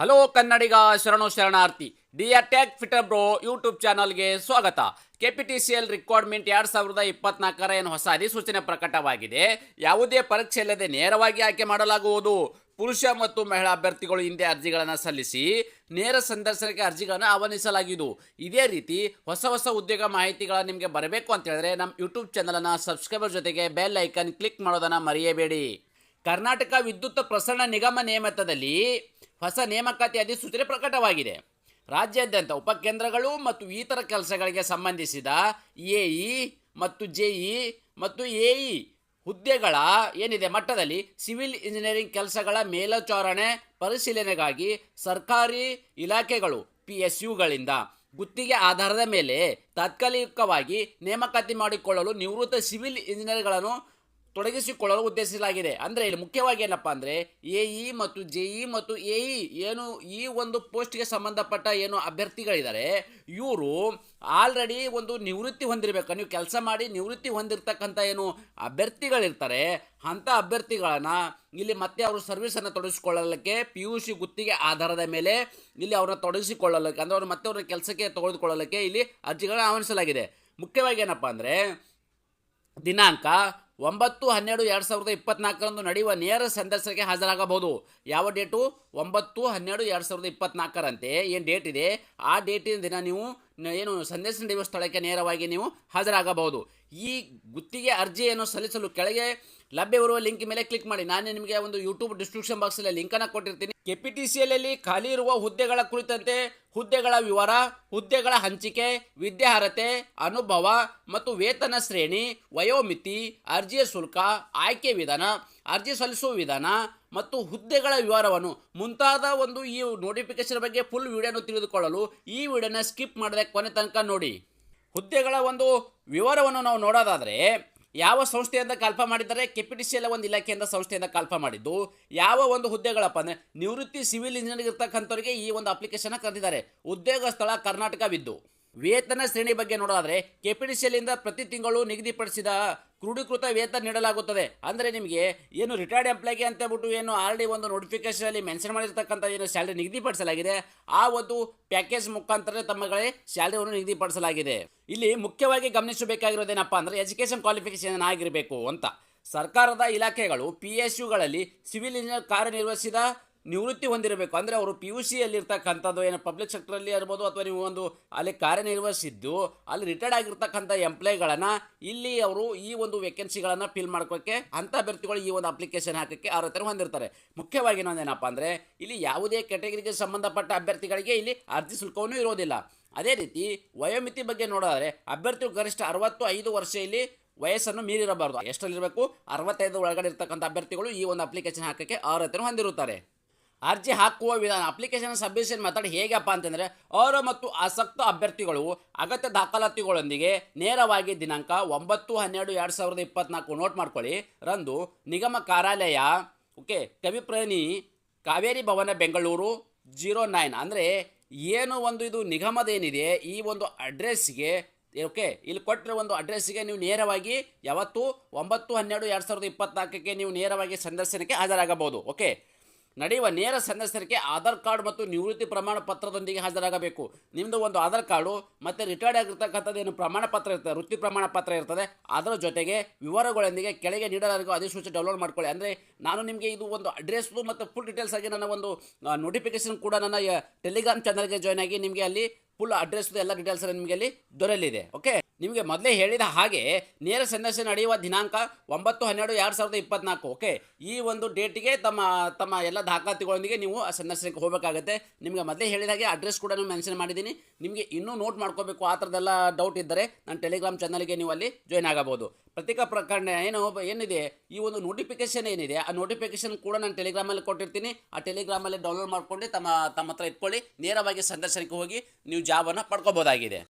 Hello ಕನ್ನಡಿಗ ಶರಣು ಶರಣಾರ್ಥಿ D attack fitter bro YouTube ಚಾನಲ್ಗೆ ಸ್ವಾಗತ. ಕೆಪಿಟಿಸಿಎಲ್ ರಿಕ್ವೈರ್ಮೆಂಟ್ ಎರಡು ಸಾವಿರದ ಇಪ್ಪತ್ನಾಲ್ಕರ ಏನು ಹೊಸ ಅಧಿಸೂಚನೆ ಪ್ರಕಟವಾಗಿದೆ? ಯಾವುದೇ ಪರೀಕ್ಷೆ ಇಲ್ಲದೆ ನೇರವಾಗಿ ಆಯ್ಕೆ ಮಾಡಲಾಗುವುದು. ಪುರುಷ ಮತ್ತು ಮಹಿಳಾ ಅಭ್ಯರ್ಥಿಗಳು ಹಿಂದೆ ಅರ್ಜಿಗಳನ್ನು ಸಲ್ಲಿಸಿ ನೇರ ಸಂದರ್ಶನಕ್ಕೆ ಅರ್ಜಿಗಳನ್ನು ಆಹ್ವಾನಿಸಲಾಗಿದ್ದು, ಇದೇ ರೀತಿ ಹೊಸ ಹೊಸ ಉದ್ಯೋಗ ಮಾಹಿತಿಗಳ ನಿಮಗೆ ಬರಬೇಕು ಅಂತ ಹೇಳಿದ್ರೆ ನಮ್ಮ ಯೂಟ್ಯೂಬ್ ಚಾನಲನ್ನು ಸಬ್ಸ್ಕ್ರೈಬರ್ ಜೊತೆಗೆ ಬೆಲ್ ಐಕನ್ ಕ್ಲಿಕ್ ಮಾಡೋದನ್ನು ಮರೆಯಬೇಡಿ. ಕರ್ನಾಟಕ ವಿದ್ಯುತ್ ಪ್ರಸರಣ ನಿಗಮ ನೇಮಕದಲ್ಲಿ ಹೊಸ ನೇಮಕಾತಿ ಅಧಿಸೂಚನೆ ಪ್ರಕಟವಾಗಿದೆ. ರಾಜ್ಯಾದ್ಯಂತ ಉಪಕೇಂದ್ರಗಳು ಮತ್ತು ಇತರ ಕೆಲಸಗಳಿಗೆ ಸಂಬಂಧಿಸಿದ ಎಇ ಮತ್ತು ಜೆಇ ಮತ್ತು ಎಇ ಹುದ್ದೆಗಳ ಏನಿದೆ ಮಟ್ಟದಲ್ಲಿ ಸಿವಿಲ್ ಇಂಜಿನಿಯರಿಂಗ್ ಕೆಲಸಗಳ ಮೇಲ್ವಿಚಾರಣೆ ಪರಿಶೀಲನೆಗಾಗಿ ಸರ್ಕಾರಿ ಇಲಾಖೆಗಳು ಪಿ ಎಸ್ ಯುಗಳಿಂದ ಗುತ್ತಿಗೆ ಆಧಾರದ ಮೇಲೆ ತಾತ್ಕಾಲಿಕವಾಗಿ ನೇಮಕಾತಿ ಮಾಡಿಕೊಳ್ಳಲು ನಿವೃತ್ತ ಸಿವಿಲ್ ಇಂಜಿನಿಯರ್ಗಳನ್ನು ತೊಡಗಿಸಿಕೊಳ್ಳಲು ಉದ್ದೇಶಿಸಲಾಗಿದೆ. ಅಂದರೆ ಇಲ್ಲಿ ಮುಖ್ಯವಾಗಿ ಏನಪ್ಪ ಅಂದರೆ ಎ ಇ ಮತ್ತು ಜೆ ಇ ಮತ್ತು ಎ ಇ ಏನು ಈ ಒಂದು ಪೋಸ್ಟ್ಗೆ ಸಂಬಂಧಪಟ್ಟ ಏನು ಅಭ್ಯರ್ಥಿಗಳಿದ್ದಾರೆ, ಇವರು ಆಲ್ರೆಡಿ ಒಂದು ನಿವೃತ್ತಿ ಹೊಂದಿರಬೇಕು. ನೀವು ಕೆಲಸ ಮಾಡಿ ನಿವೃತ್ತಿ ಹೊಂದಿರತಕ್ಕಂಥ ಏನು ಅಭ್ಯರ್ಥಿಗಳಿರ್ತಾರೆ, ಅಂಥ ಅಭ್ಯರ್ಥಿಗಳನ್ನು ಇಲ್ಲಿ ಮತ್ತೆ ಅವರು ಸರ್ವಿಸನ್ನು ತೊಡಗಿಸಿಕೊಳ್ಳಲಿಕ್ಕೆ ಪಿ ಯು ಸಿ ಗುತ್ತಿಗೆ ಆಧಾರದ ಮೇಲೆ ಇಲ್ಲಿ ಅವ್ರನ್ನ ತೊಡಗಿಸಿಕೊಳ್ಳಲಿಕ್ಕೆ, ಅಂದರೆ ಅವ್ರು ಮತ್ತೆ ಅವ್ರ ಕೆಲಸಕ್ಕೆ ತೆಗೆದುಕೊಳ್ಳಲಿಕ್ಕೆ ಇಲ್ಲಿ ಅರ್ಜಿಗಳನ್ನು ಆಹ್ವಾನಿಸಲಾಗಿದೆ. ಮುಖ್ಯವಾಗಿ ಏನಪ್ಪ ಅಂದರೆ ದಿನಾಂಕ ಒಂಬತ್ತು, ಹನ್ನೆರಡು, ಎರಡು ಸಾವಿರದ ಇಪ್ಪತ್ನಾಲ್ಕರಂದು ನಡೆಯುವ ನೇರ ಸಂದರ್ಶನಕ್ಕೆ ಹಾಜರಾಗಬಹುದು. ಯಾವ ಡೇಟು? ಒಂಬತ್ತು, ಹನ್ನೆರಡು, ಎರಡು ಸಾವಿರದ ಇಪ್ಪತ್ನಾಲ್ಕರಂತೆ. ಏನು ಡೇಟ್ ಇದೆ? ಆ ಡೇಟಿನ ದಿನ ನೀವು ಏನು ಸಂದರ್ಶನ ನಡೆಯುವ ಸ್ಥಳಕ್ಕೆ ನೇರವಾಗಿ ನೀವು ಹಾಜರಾಗಬಹುದು. ಈ ಗುತ್ತಿಗೆ ಅರ್ಜಿಯನ್ನು ಸಲ್ಲಿಸಲು ಕೆಳಗೆ ಲಭ್ಯವಿರುವ ಲಿಂಕ್ ಮೇಲೆ ಕ್ಲಿಕ್ ಮಾಡಿ. ನಾನು ನಿಮಗೆ ಒಂದು ಯೂಟ್ಯೂಬ್ ಡಿಸ್ಕ್ರಿಪ್ಷನ್ ಬಾಕ್ಸಲ್ಲಿ ಲಿಂಕನ್ನು ಕೊಟ್ಟಿರ್ತೀನಿ. ಕೆಪಿಟಿಸಿಎಲ್ ಖಾಲಿ ಇರುವ ಹುದ್ದೆಗಳ ಕುರಿತಂತೆ ಹುದ್ದೆಗಳ ವಿವರ, ಹುದ್ದೆಗಳ ಹಂಚಿಕೆ ವಿದ್ಯಾರ್ಹತೆ ಅನುಭವ ಮತ್ತು ವೇತನ ಶ್ರೇಣಿ, ವಯೋಮಿತಿ, ಅರ್ಜಿಯ ಶುಲ್ಕ, ಆಯ್ಕೆ ವಿಧಾನ, ಅರ್ಜಿ ಸಲ್ಲಿಸುವ ವಿಧಾನ ಮತ್ತು ಹುದ್ದೆಗಳ ವಿವರವನ್ನು ಮುಂತಾದ ಒಂದು ಈ ನೋಟಿಫಿಕೇಶನ್ ಬಗ್ಗೆ ಫುಲ್ ವಿಡಿಯೋನು ತಿಳಿದುಕೊಳ್ಳಲು ಈ ವಿಡಿಯೋನ ಸ್ಕಿಪ್ ಮಾಡದೆ ಕೊನೆ ತನಕ ನೋಡಿ. ಹುದ್ದೆಗಳ ಒಂದು ವಿವರವನ್ನು ನಾವು ನೋಡೋದಾದರೆ ಯಾವ ಸಂಸ್ಥೆಯಿಂದ ಕಲ್ಪ ಮಾಡಿದ್ದಾರೆ? ಕೆಪಿಟಿಸಿಎಲ್ ಒಂದು ಇಲಾಖೆಯಿಂದ ಸಂಸ್ಥೆಯಿಂದ ಕಲ್ಪ ಮಾಡಿದ್ದು. ಯಾವ ಒಂದು ಹುದ್ದೆಗಳಪ್ಪ ಅಂದರೆ ನಿವೃತ್ತಿ ಸಿವಿಲ್ ಇಂಜಿನಿಯರ್ ಇರ್ತಕ್ಕಂಥವ್ರಿಗೆ ಈ ಒಂದು ಅಪ್ಲಿಕೇಶನ್ ಕರೆದಿದ್ದಾರೆ. ಉದ್ಯೋಗ ಸ್ಥಳ ಕರ್ನಾಟಕವಿದ್ದು. ವೇತನ ಶ್ರೇಣಿ ಬಗ್ಗೆ ನೋಡೋದಾದ್ರೆ ಇಂದ ಪ್ರತಿ ತಿಂಗಳು ನಿಗದಿಪಡಿಸಿದ ಕ್ರೋಢೀಕೃತ ವೇತನ ನೀಡಲಾಗುತ್ತದೆ. ಅಂದರೆ ನಿಮಗೆ ಏನು ರಿಟೈರ್ಡ್ ಎಂಪ್ಲಾಯ್ಗೆ ಅಂತ ಹೇಳ್ಬಿಟ್ಟು ಏನು ಆಲ್ರೆಡಿ ಒಂದು ನೋಟಿಫಿಕೇಶನ್ ಅಲ್ಲಿ ಮೆನ್ಷನ್ ಮಾಡಿರ್ತಕ್ಕಂಥ ಏನು ಸ್ಯಾಲ್ರಿ ನಿಗದಿಪಡಿಸಲಾಗಿದೆ, ಆ ಒಂದು ಪ್ಯಾಕೇಜ್ ಮುಖಾಂತರ ತಮ್ಮಗಳೇ ಸ್ಯಾಲ್ರಿಯನ್ನು ನಿಗದಿಪಡಿಸಲಾಗಿದೆ. ಇಲ್ಲಿ ಮುಖ್ಯವಾಗಿ ಗಮನಿಸಬೇಕಾಗಿರೋದೇನಪ್ಪ ಅಂದರೆ ಎಜುಕೇಷನ್ ಕ್ವಾಲಿಫಿಕೇಶನ್ ಆಗಿರಬೇಕು ಅಂತ. ಸರ್ಕಾರದ ಇಲಾಖೆಗಳು ಪಿ ಎಸ್ ಯುಗಳಲ್ಲಿ ಸಿವಿಲ್ ಇಂಜಿನಿಯರ್ ಕಾರ್ಯನಿರ್ವಹಿಸಿದ ನಿವೃತ್ತಿ ಹೊಂದಿರಬೇಕು. ಅಂದರೆ ಅವರು ಪಿ ಯು ಸಿಯಲ್ಲಿರ್ತಕ್ಕಂಥದ್ದು ಏನು ಪಬ್ಲಿಕ್ ಸೆಕ್ಟರಲ್ಲಿ ಇರ್ಬೋದು, ಅಥವಾ ನೀವು ಒಂದು ಅಲ್ಲಿ ಕಾರ್ಯನಿರ್ವಹಿಸಿದ್ದು, ಅಲ್ಲಿ ರಿಟೈರ್ಡ್ ಆಗಿರ್ತಕ್ಕಂಥ ಎಂಪ್ಲಾಯ್ಗಳನ್ನು ಇಲ್ಲಿ ಅವರು ಈ ಒಂದು ವೇಕೆನ್ಸಿಗಳನ್ನು ಫಿಲ್ ಮಾಡ್ಕೋಕ್ಕೆ ಅಂಥ ಅಭ್ಯರ್ಥಿಗಳು ಈ ಒಂದು ಅಪ್ಲಿಕೇಶನ್ ಹಾಕೋಕ್ಕೆ ಅರ್ಹತೆ ಹೊಂದಿರ್ತಾರೆ. ಮುಖ್ಯವಾಗಿ ಇನ್ನೊಂದೇನಪ್ಪ ಅಂದರೆ, ಇಲ್ಲಿ ಯಾವುದೇ ಕೆಟಗರಿಗೆ ಸಂಬಂಧಪಟ್ಟ ಅಭ್ಯರ್ಥಿಗಳಿಗೆ ಇಲ್ಲಿ ಅರ್ಜಿ ಶುಲ್ಕವೂ ಇರೋದಿಲ್ಲ. ಅದೇ ರೀತಿ ವಯೋಮಿತಿ ಬಗ್ಗೆ ನೋಡೋದಾದರೆ ಅಭ್ಯರ್ಥಿಗಳು ಗರಿಷ್ಠ ಅರವತ್ತು ಐದು ವರ್ಷ ಇಲ್ಲಿ ವಯಸ್ಸನ್ನು ಮೀರಿರಬಾರ್ದು. ಎಷ್ಟರಲ್ಲಿರಬೇಕು? ಅರವತ್ತೈದು ಒಳಗಡೆ ಇರ್ತಕ್ಕಂಥ ಅಭ್ಯರ್ಥಿಗಳು ಈ ಒಂದು ಅಪ್ಲಿಕೇಶನ್ ಹಾಕೋಕ್ಕೆ ಅರ್ಹತೆಯನ್ನು ಹೊಂದಿರುತ್ತಾರೆ. ಅರ್ಜಿ ಹಾಕುವ ವಿಧಾನ ಅಪ್ಲಿಕೇಶನ್ ಸಬ್ಮಿಷನ್ ಮೆಥಡ್ ಹೇಗಪ್ಪ ಅಂತಂದರೆ ಅವರು ಮತ್ತು ಆಸಕ್ತ ಅಭ್ಯರ್ಥಿಗಳು ಅಗತ್ಯ ದಾಖಲಾತಿಗಳೊಂದಿಗೆ ನೇರವಾಗಿ ದಿನಾಂಕ ಒಂಬತ್ತು, ಹನ್ನೆರಡು, ಎರಡು ಸಾವಿರದ ಇಪ್ಪತ್ನಾಲ್ಕು ನೋಟ್ ಮಾಡ್ಕೊಳ್ಳಿ. ರಂದು ನಿಗಮ ಕಾರ್ಯಾಲಯ ಓಕೆ ಕವಿಪ್ರೇಣಿ ಕಾವೇರಿ ಭವನ, ಬೆಂಗಳೂರು ಜೀರೋ ನೈನ್ ಅಂದರೆ ಏನು ಒಂದು ಇದು ನಿಗಮದೇನಿದೆ, ಈ ಒಂದು ಅಡ್ರೆಸ್ಗೆ ಓಕೆ ಇಲ್ಲಿ ಕೊಟ್ಟಿರೋ ಒಂದು ಅಡ್ರೆಸ್ಸಿಗೆ ನೀವು ನೇರವಾಗಿ ಯಾವತ್ತು ಒಂಬತ್ತು, ಹನ್ನೆರಡು, ಎರಡು ಸಾವಿರದ ಇಪ್ಪತ್ನಾಲ್ಕಕ್ಕೆ ನೀವು ನೇರವಾಗಿ ಸಂದರ್ಶನಕ್ಕೆ ಹಾಜರಾಗಬಹುದು ಓಕೆ ನಡೆಯುವ ನೇರ ಸಂದರ್ಶನಕ್ಕೆ ಆಧಾರ್ ಕಾರ್ಡ್ ಮತ್ತು ನಿವೃತ್ತಿ ಪ್ರಮಾಣ ಪತ್ರದೊಂದಿಗೆ ಹಾಜರಾಗಬೇಕು. ನಿಮ್ಮದು ಒಂದು ಆಧಾರ್ ಕಾರ್ಡು ಮತ್ತು ರಿಟೈರ್ಡ್ ಆಗಿರ್ತಕ್ಕಂಥದ್ದು ಏನು ಪ್ರಮಾಣ ಪತ್ರ ಇರ್ತದೆ, ವೃತ್ತಿ ಪ್ರಮಾಣ ಪತ್ರ ಇರ್ತದೆ, ಅದರ ಜೊತೆಗೆ ವಿವರಗಳೊಂದಿಗೆ ಕೆಳಗೆ ನೀಡಲಾಗಿರುವ ಅಧಿಸೂಚನೆ ಡೌನ್ಲೋಡ್ ಮಾಡ್ಕೊಳ್ಳಿ. ಅಂದರೆ ನಾನು ನಿಮಗೆ ಇದು ಒಂದು ಅಡ್ರೆಸ್ಸು ಮತ್ತು ಫುಲ್ ಡೀಟೇಲ್ಸ್ ಆಗಿ ನನ್ನ ಒಂದು ನೋಟಿಫಿಕೇಶನ್ ಕೂಡ ನನ್ನ ಟೆಲಿಗ್ರಾಮ್ ಚಾನಲ್ಗೆ ಜಾಯ್ನ್ ಆಗಿ ನಿಮಗೆ ಅಲ್ಲಿ ಫುಲ್ ಅಡ್ರೆಸ್ ಎಲ್ಲ ಡೀಟೇಲ್ಸ್ ನಿಮಗೆ ಅಲ್ಲಿ ದೊರೆಯಲಿದೆ. ಓಕೆ ನಿಮಗೆ ಮೊದಲೇ ಹೇಳಿದ ಹಾಗೆ ನೇರ ಸಂದರ್ಶನ ನಡೆಯುವ ದಿನಾಂಕ ಒಂಬತ್ತು, ಹನ್ನೆರಡು, ಎರಡು ಸಾವಿರದ ಇಪ್ಪತ್ನಾಲ್ಕು ಓಕೆ ಈ ಒಂದು ಡೇಟಿಗೆ ತಮ್ಮ ತಮ್ಮ ಎಲ್ಲ ದಾಖಲಾತಿಗಳೊಂದಿಗೆ ನೀವು ಆ ಸಂದರ್ಶನಕ್ಕೆ ಹೋಗಬೇಕಾಗುತ್ತೆ. ನಿಮಗೆ ಮೊದಲೇ ಹೇಳಿದ ಹಾಗೆ ಅಡ್ರೆಸ್ ಕೂಡ ನಾನು ಮೆನ್ಷನ್ ಮಾಡಿದ್ದೀನಿ. ನಿಮಗೆ ಇನ್ನೂ ನೋಟ್ ಮಾಡ್ಕೋಬೇಕು, ಆ ಥರದ್ದೆಲ್ಲ ಡೌಟ್ ಇದ್ದರೆ ನನ್ನ ಟೆಲಿಗ್ರಾಮ್ ಚಾನಲ್ಗೆ ನೀವು ಅಲ್ಲಿ ಜಾಯ್ನ್ ಆಗಬಹುದು. ಪ್ರತ್ಯೇಕ ಪ್ರಕರಣ ಏನು, ಏನಿದೆ? ಈ ಒಂದು ನೋಟಿಫಿಕೇಶನ್ ಏನಿದೆ? ಆ ನೋಟಿಫಿಕೇಶನ್ ಕೂಡ ನಾನು ಟೆಲಿಗ್ರಾಮಲ್ಲಿ ಕೊಟ್ಟಿರ್ತೀನಿ. ಆ ಟೆಲಿಗ್ರಾಮಲ್ಲಿ ಡೌನ್ಲೋಡ್ ಮಾಡ್ಕೊಂಡು ತಮ್ಮ ತಮ್ಮ ಹತ್ರ ಇಟ್ಕೊಳ್ಳಿ. ನೇರವಾಗಿ ಸಂದರ್ಶನಕ್ಕೆ ಹೋಗಿ ನೀವು ಜಾಬನ್ನು ಪಡ್ಕೋಬೋದಾಗಿದೆ.